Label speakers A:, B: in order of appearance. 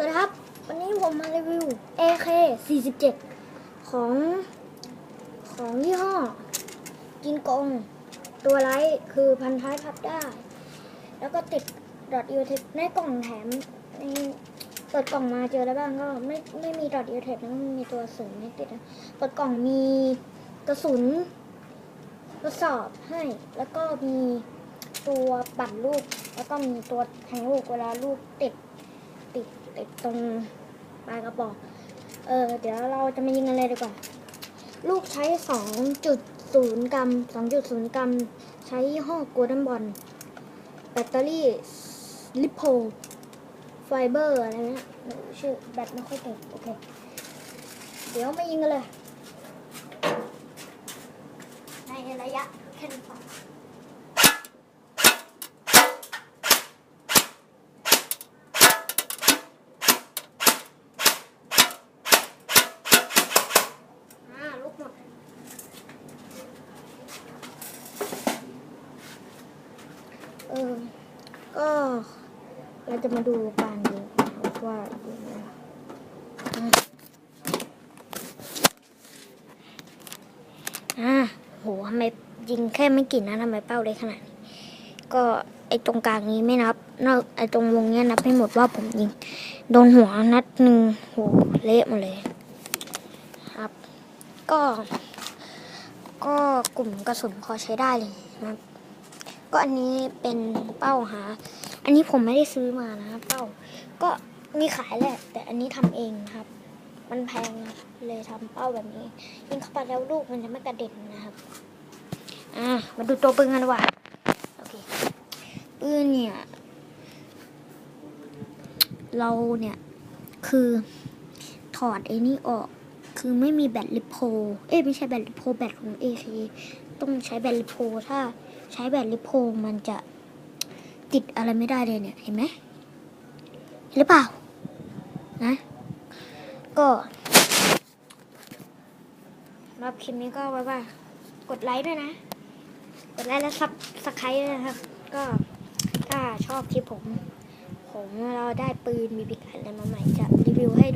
A: วัสดีครับ วันนี้ผมมารีวิว AK 47 ของ ของยี่ห้อ กินกง ตัวไรคือพันท้ายพับได้ แล้วก็ติดดอท u อ e ในกล่องแถมในเปิดกล่องมาเจออะไรบ้างก็ไม่ไม่มีดอท u อ e นะไม่มีตัวศูนย์ไม่ติดนะเปิดกล่องมีกระสุนทดสอบให้ แล้วก็มีตัวปั่นลูก แล้วก็มีตัวแทงลูกเวลาลูกติดติด ติดตรงปลายกระบอก เออ เดี๋ยวเราจะมายิงกันเลยดีกว่า ลูกใช้ 2.0 กรัม 2.0 กรัม ใช้ยี่ห้อโกลเด้นบอลแบตเตอรี่ลิโพไฟเบอร์อะไรเงี้ยชื่อแบตไม่ค่อยเก่งโอเค เดี๋ยวมายิงกันเลย ในระยะแค่นี้พอ อ่าลูกหมด เออ ก็เราจะมาดูการยิงนะครับว่ายิงอะไรอะโหทำไมยิงแค่ไม่กี่นัดทำไมเป้าเล็กขนาดนี้ ก็ไอตรงกลางนี้ไม่นับ นอกไอตรงวงเนี้ยนับให้หมดว่าผมยิง โดนหัวนัดหนึ่งโหเละหมดเลย ครับ ก็ ก็กลุ่มกระสุนพอใช้ได้เลยนะครับ ก็อันนี้เป็นเป้าหา อันนี้ผมไม่ได้ซื้อมานะครับเป้า ก็มีขายแหละแต่อันนี้ทำเองครับ มันแพงนะเลยทำเป้าแบบนี้ ยิงเข้าไปแล้วลูกมันจะไม่กระเด็นนะครับ อ่ามาดูตัวปืนกันว่าโอเคปืนเนี่ย เราเนี่ยคือถอดไอ้นี่ออก คือไม่มีแบตลิโพ เอ้ยไม่ใช่แบตลิโพแบตของ AK ต้องใช้แบตลิโพถ้า ใช้แบตลิโพมันจะติดอะไรไม่ได้เลยเนี่ย เห็นไหมเห็นหรือเปล่า นะ ก็รับคลิปนี้ก็ไว้ว่ากดไลค์ด้วยนะ กดไลค์และซับสไครต์ด้วยนะครับ ก็ถ้าชอบคลิปผม ผมเราได้ปืนมีบิกอะไรมาใหม่จะรีวิวให้